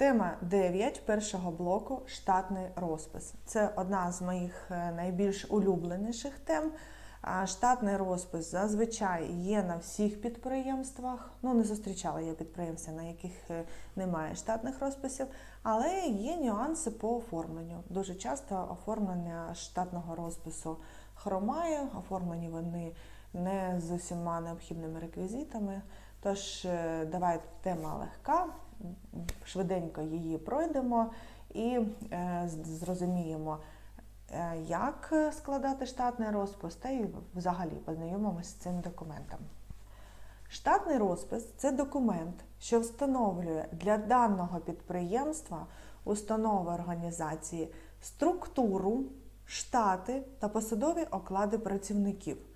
Тема 9 першого блоку штатний розпис. Це одна з моїх е, найбільш улюбленіших тем. Штатний розпис зазвичай є на всіх підприємствах. Ну, не зустрічала я підприємства, на яких е, немає штатних розписів, але є нюанси по оформленню. Дуже часто оформлення штатного розпису хромає, оформлені вони не з усіма необхідними реквізитами. Тож, е, давайте тема легка, швиденько її пройдемо і е, зрозуміємо, е, як складати штатний розпис, та й взагалі познайомимося з цим документом. Штатний розпис це документ, що встановлює для даного підприємства, установи організації структуру, штати та посадові оклади працівників.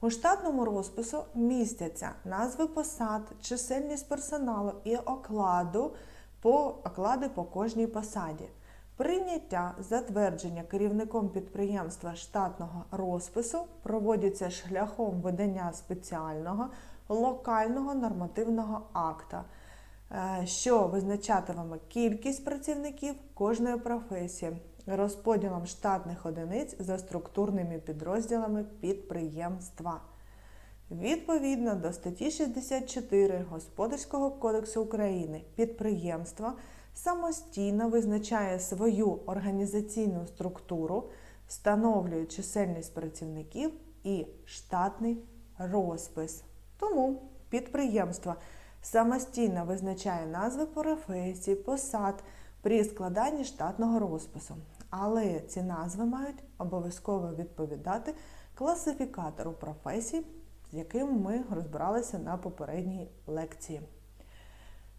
У штатному розпису містяться назви посад, чисельність персоналу і окладу по оклади по кожній посаді. Прийняття затвердження керівником підприємства штатного розпису проводиться шляхом видання спеціального локального нормативного акта, е, що визначатиме кількість працівників кожної професії, розподілом штатних одиниць за структурними підрозділами підприємства. Відповідно до статті 64 Господарського кодексу України підприємство самостійно визначає свою організаційну структуру, встановлює чисельність працівників і штатний розпис. Тому підприємство самостійно визначає назви професій, посад при складанні штатного розпису. Але ці назви мають обов'язково відповідати класифікатору професій, з яким ми розбиралися на попередній лекції.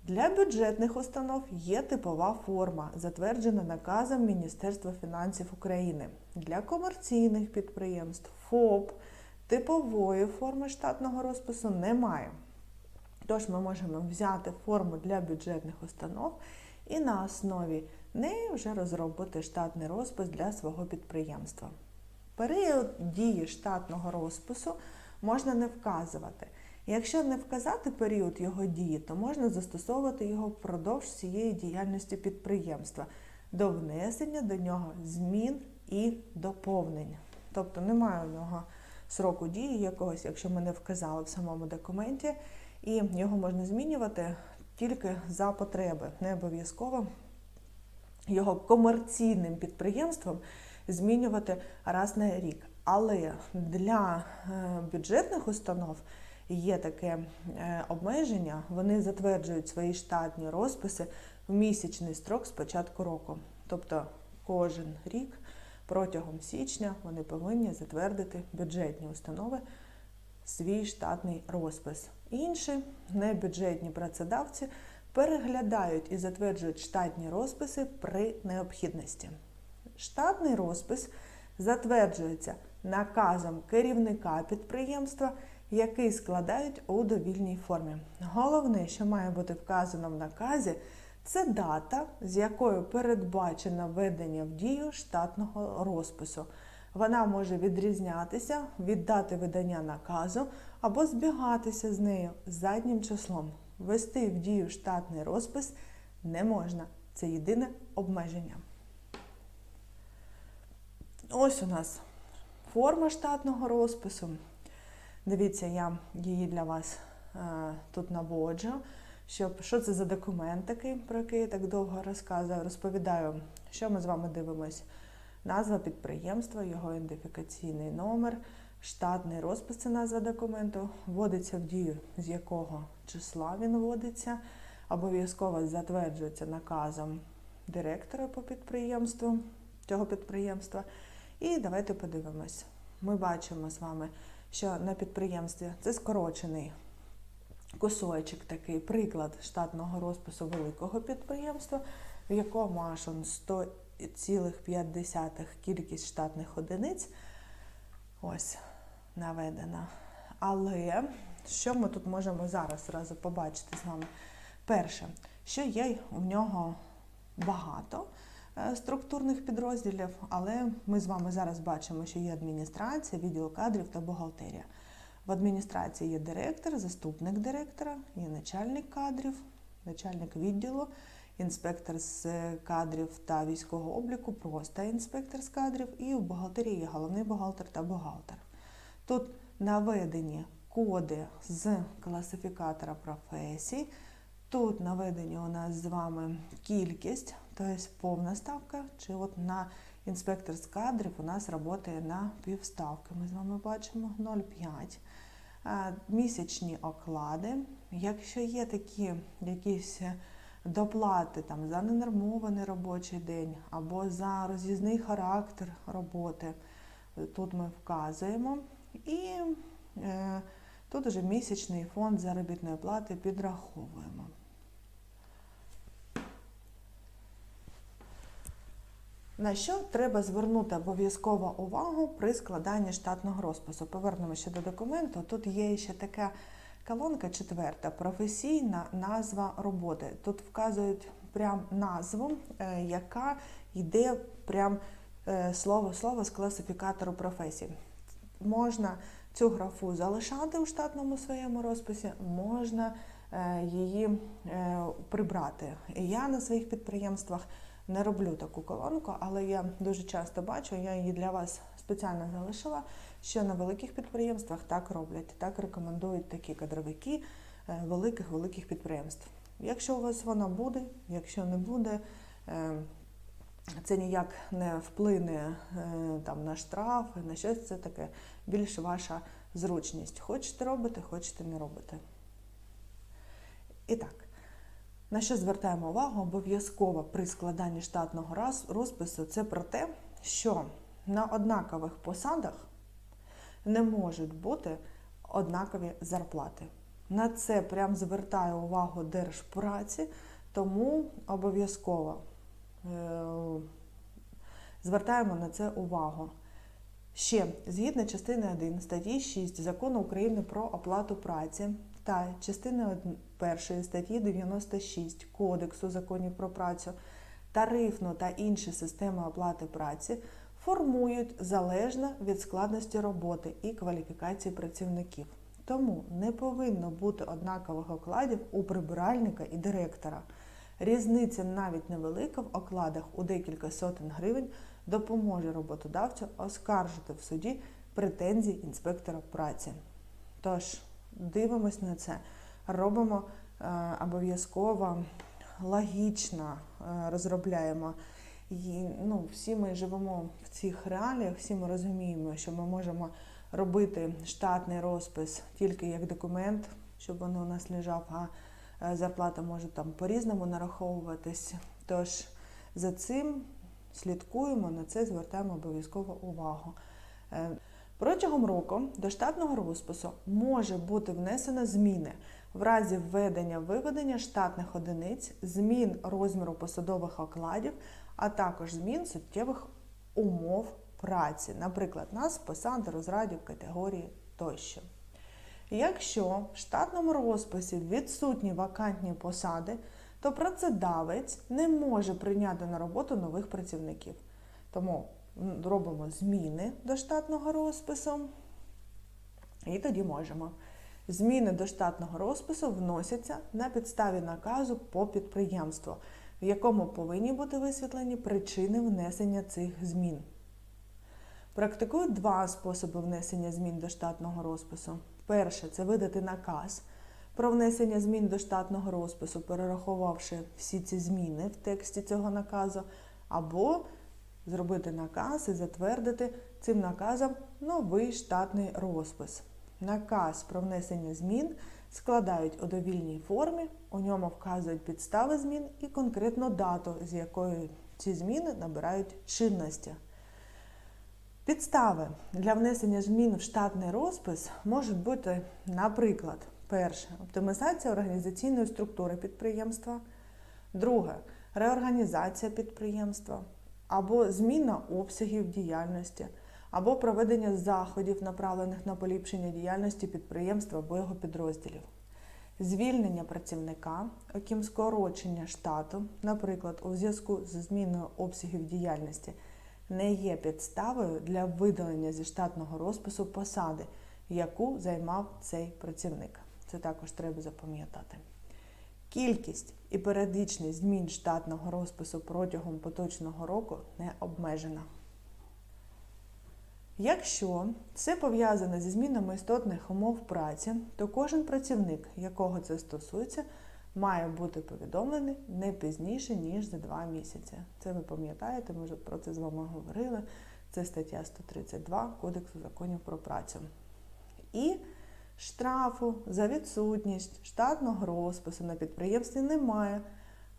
Для бюджетних установ є типова форма, затверджена наказом Міністерства фінансів України. Для комерційних підприємств ФОП типової форми штатного розпису немає. Тож ми можемо взяти форму для бюджетних установ і на основі неї вже розробити штатний розпис для свого підприємства. Період дії штатного розпису можна не вказувати. Якщо не вказати період його дії, то можна застосовувати його впродовж всієї діяльності підприємства до внесення до нього змін і доповнень. Тобто немає у нього сроку дії якогось, якщо ми не вказали в самому документі, і його можна змінювати тільки за потреби, не обов'язково його комерційним підприємством змінювати раз на рік. Але для е, бюджетних установ є таке е, обмеження, вони затверджують свої штатні розписи в місячний строк з початку року. Тобто кожен рік протягом січня вони повинні затвердити бюджетні установи свій штатний розпис. Інші небюджетні працедавці переглядають і затверджують штатні розписи при необхідності. Штатний розпис затверджується наказом керівника підприємства, який складають у довільній формі. Головне, що має бути вказано в наказі, це дата, з якою передбачено введення в дію штатного розпису. Вона може відрізнятися від дати видання наказу або збігатися з нею заднім числом. Ввести в дію штатний розпис не можна. Це єдине обмеження. Ось у нас форма штатного розпису. Дивіться, я її для вас е, тут наводжу. Щоб що це за документ такий, про який я так довго розказую, розповідаю, що ми з вами дивимось. Назва підприємства, його ідентифікаційний номер, штатний розпис це назва документу, вводиться в дію, з якого числа він вводиться, обов'язково затверджується наказом директора по підприємству цього підприємства. І давайте подивимось. Ми бачимо з вами, що на підприємстві це скорочений кусочок, такий приклад штатного розпису великого підприємства, в якому аж 100,5 кількість штатних одиниць. Ось наведена. Але що ми тут можемо зараз зразу побачити з вами? Перше, що є в нього багато е, структурних підрозділів, але ми з вами зараз бачимо, що є адміністрація, відділ кадрів та бухгалтерія. В адміністрації є директор, заступник директора, є начальник кадрів, начальник відділу інспектор з кадрів та військового обліку, просто інспектор з кадрів, і в бухгалтерії є головний бухгалтер та бухгалтер. Тут наведені коди з класифікатора професій. Тут наведені у нас з вами кількість, тобто повна ставка, чи от на інспектор з кадрів у нас працює на півставки. Ми з вами бачимо 0,5. Місячні оклади. Якщо є такі якісь доплати там, за ненормований робочий день або за роз'їзний характер роботи, тут ми вказуємо. І е, тут уже місячний фонд заробітної плати підраховуємо. На що треба звернути обов'язково увагу при складанні штатного розпису? Повернемося до документу. Тут є ще така колонка четверта професійна назва роботи. Тут вказують прям назву, е, яка йде прям е, слово слово з класифікатору професій. Можна цю графу залишати у штатному своєму розписі, можна е, її прибрати. Я на своїх підприємствах не роблю таку колонку, але я дуже часто бачу, я її для вас спеціально залишила, що на великих підприємствах так роблять, так рекомендують такі кадровики великих-великих підприємств. Якщо у вас вона буде, якщо не буде, це ніяк не вплине там на штраф, на щось це таке більш ваша зручність. Хочете робити, хочете не робити. І так. На що звертаємо увагу обов'язково при складанні штатного розпису це про те, що на однакових посадах не можуть бути однакові зарплати. На це прям звертає увагу Держпраці, тому обов'язково е звертаємо на це увагу. Ще згідно частини 1 статті 6 закону України про оплату праці та частини 1 статті 96 Кодексу законів про працю, тарифну та інші системи оплати праці формують залежно від складності роботи і кваліфікації працівників. Тому не повинно бути однакових окладів у прибиральника і директора. Різниця навіть невелика в окладах у декілька сотень гривень допоможе роботодавцю оскаржити в суді претензії інспектора праці. Тож, дивимось на це, робимо е, обов'язково логічно е, розробляємо. І, ну, Всі ми живемо в цих реаліях, всі ми розуміємо, що ми можемо робити штатний розпис тільки як документ, щоб він у нас лежав, а зарплата може там по-різному нараховуватись. Тож за цим слідкуємо, на це звертаємо обов'язково увагу. Протягом року до штатного розпису може бути внесено зміни в разі введення виведення штатних одиниць, змін розміру посадових окладів, а також змін суттєвих умов праці, наприклад, нас посади розрадів категорії тощо. Якщо в штатному розписі відсутні вакантні посади, то працедавець не може прийняти на роботу нових працівників. Тому робимо зміни до штатного розпису, і тоді можемо. Зміни до штатного розпису вносяться на підставі наказу по підприємству, в якому повинні бути висвітлені причини внесення цих змін. Практикують два способи внесення змін до штатного розпису. Перше це видати наказ про внесення змін до штатного розпису, перерахувавши всі ці зміни в тексті цього наказу, або зробити наказ і затвердити цим наказом новий штатний розпис. Наказ про внесення змін складають у довільній формі, у ньому вказують підстави змін і конкретну дату, з якої ці зміни набирають чинності. Підстави для внесення змін в штатний розпис можуть бути, наприклад, перше оптимізація організаційної структури підприємства, друге реорганізація підприємства. Або зміна обсягів діяльності, або проведення заходів, направлених на поліпшення діяльності підприємства або його підрозділів, звільнення працівника, окрім скорочення штату, наприклад, у зв'язку з зміною обсягів діяльності, не є підставою для видалення зі штатного розпису посади, яку займав цей працівник. Це також треба запам'ятати. Кількість і періодичність змін штатного розпису протягом поточного року не обмежена. Якщо це пов'язане зі змінами істотних умов праці, то кожен працівник, якого це стосується, має бути повідомлений не пізніше, ніж за два місяці. Це ви пам'ятаєте, ми вже про це з вами говорили. Це стаття 132 Кодексу законів про працю. І штрафу за відсутність штатного розпису на підприємстві немає.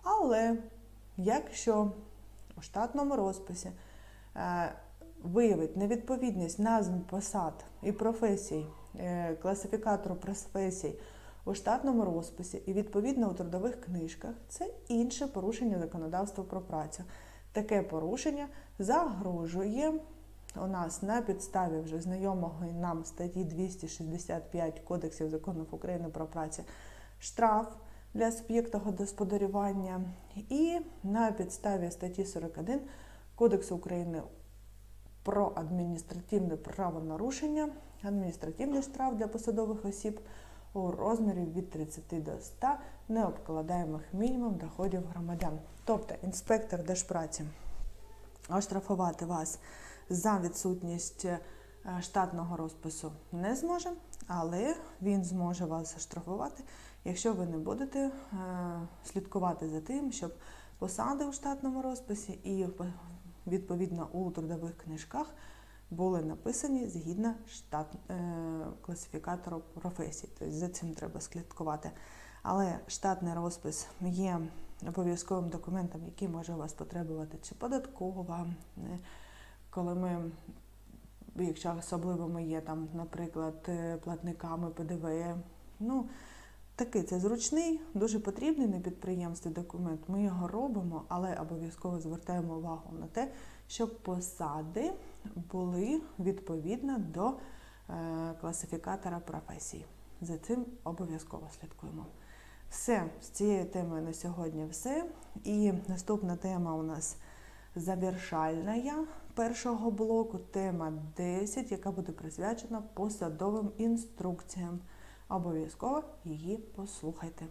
Але якщо у штатному розписі е, виявить невідповідність назв посад і професій, е, класифікатору професій у штатному розписі і відповідно у трудових книжках, це інше порушення законодавства про працю. Таке порушення загрожує у нас на підставі вже знайомого нам статті 265 Кодексів законів України про працю штраф для суб'єкта господарювання і на підставі статті 41 Кодексу України про адміністративне правонарушення, адміністративний штраф для посадових осіб у розмірі від 30 до 100 необкладаємих мінімум доходів громадян. Тобто інспектор держпраці оштрафувати вас за відсутність е, штатного розпису не зможе, але він зможе вас штрафувати, якщо ви не будете е, слідкувати за тим, щоб посади у штатному розписі і відповідно у трудових книжках були написані згідно штат, е, класифікатору професій. Тобто за цим треба слідкувати. Але штатний розпис є обов'язковим документом, який може у вас потребувати чи податкова, е, коли ми, якщо особливо ми є там, наприклад, е, платниками ПДВ. Ну, Такий це зручний, дуже потрібний на підприємстві документ. Ми його робимо, але обов'язково звертаємо увагу на те, щоб посади були відповідно до е, класифікатора професій. За цим обов'язково слідкуємо. Все, з цією темою на сьогодні все. І наступна тема у нас завершальна першого блоку, тема 10, яка буде присвячена посадовим інструкціям. Обов'язково її послухайте.